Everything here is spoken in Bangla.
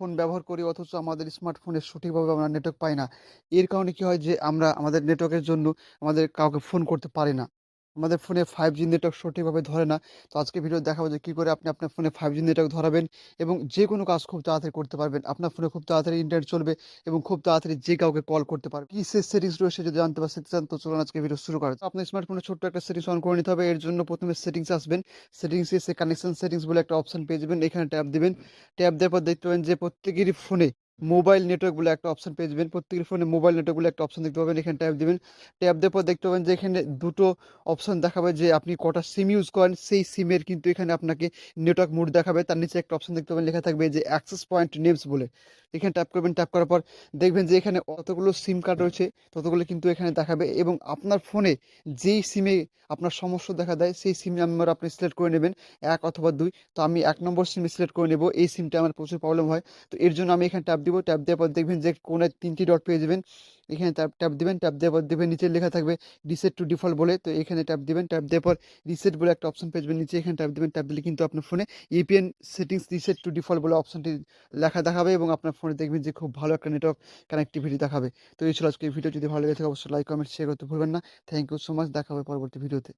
ফোন ব্যবহার করি, অথচ আমাদের স্মার্টফোনে সঠিকভাবে আমরা নেটওয়ার্ক পাই না। এর কারণে কি হয় যে, আমরা আমাদের নেটওয়ার্কের জন্য আমাদের কাউকে ফোন করতে পারি না। আমাদের ফোনে ফাইভ জি নেটওয়ার্ক সঠিকভাবে ধরে না। তো আজকে ভিডিও দেখাবো যে কী করে আপনি আপনার ফোনে ফাইভ জি নেটওয়ার্ক ধরাবেন এবং যে কোনো কাজ খুব তাড়াতাড়ি করতে পারবেন। আপনার ফোনে খুব তাড়াতাড়ি ইন্টারনেট চলবে এবং খুব তাড়াতাড়ি যে কাউকে কল করতে পারবে কি সে সেটিংস রয়েছে যদি জানতে শিখতে চান তো চলুন আজকে ভিডিও শুরু করা। আপনার স্মার্টফোনে ছোট্ট একটা সেটিংস অন করে নিতে হবে। এর জন্য প্রথমে সেটিংস আসবেন। সেটিংসে এসে কানেকশন সেটিংস বলে একটা অপশন পেয়ে যাবেন। এখানে ট্যাপ দিবেন। ট্যাপ দেওয়ার পর দেখতে পাবেন যে প্রত্যেকেরই ফোনে মোবাইল নেটওয়ার্ক বলে একটা অপশন পেয়ে যাবেন। প্রত্যেকের ফোনে মোবাইল নেটওয়ার্ক বলে একটা অপশন দেখতে পাবেন। এখানে ট্যাপ দেবেন ট্যাপ দেওয়ার পর দেখতে পাবেন যে এখানে দুটো অপশন দেখাবে যে আপনি কটা সিম ইউজ করেন সেই সিমের কিন্তু এখানে আপনাকে নেটওয়ার্ক মোড দেখাবে। তার নিচে একটা অপশন দেখতে পাবেন লেখা থাকবে যে অ্যাক্সেস পয়েন্ট নেমস বলে। এখানে ট্যাপ করবেন। ট্যাপ করার পর দেখবেন যে এখানে অতগুলো সিম কার্ড রয়েছে, ততগুলো কিন্তু এখানে দেখাবে এবং আপনার ফোনে যেই সিমে আপনার সমস্যা দেখা দেয়, সেই সিম নাম্বার আপনি সিলেক্ট করে নেবেন, এক অথবা দুই তো আমি এক নম্বর সিম সিলেক্ট করে নেব। এই সিমটা আমার প্রচুর প্রবলেম হয়। তো এর জন্য আমি এখানে ট্যাপ দিব। ট্যাপ দেওয়ার পর দেখবেন যে কোণায় ৩ টি ডট পেয়ে যাবেন। এখানে ট্যাপ ট্যাপ দেবেন ট্যাপ দেওয়ার পর দেবেন নিচে লেখা থাকবে রিসেট টু ডিফল্ট বলে। তো এখানে ট্যাপ দেবেন ট্যাপ দেওয়ার পর রিসেট বলে একটা অপশন পেয়ে যাবেন নিচে এখানে ট্যাপ দেবেন ট্যাপ দিলে কিন্তু আপনার ফোনে APN settings reset to default বলে অপশনটি লেখা দেখাবে এবং আপনার ফোনে দেখবেন যে খুব ভালো একটা নেটওয়ার্ক কানেক্টিভিটি দেখাবে। তো এই ছিল আজকে ভিডিও যদি ভালো লেগে থাকে অবশ্যই লাইক, কমেন্ট, শেয়ার করতে ভুলবেন না। Thank you so much. দেখা হবে পরবর্তী ভিডিওতে।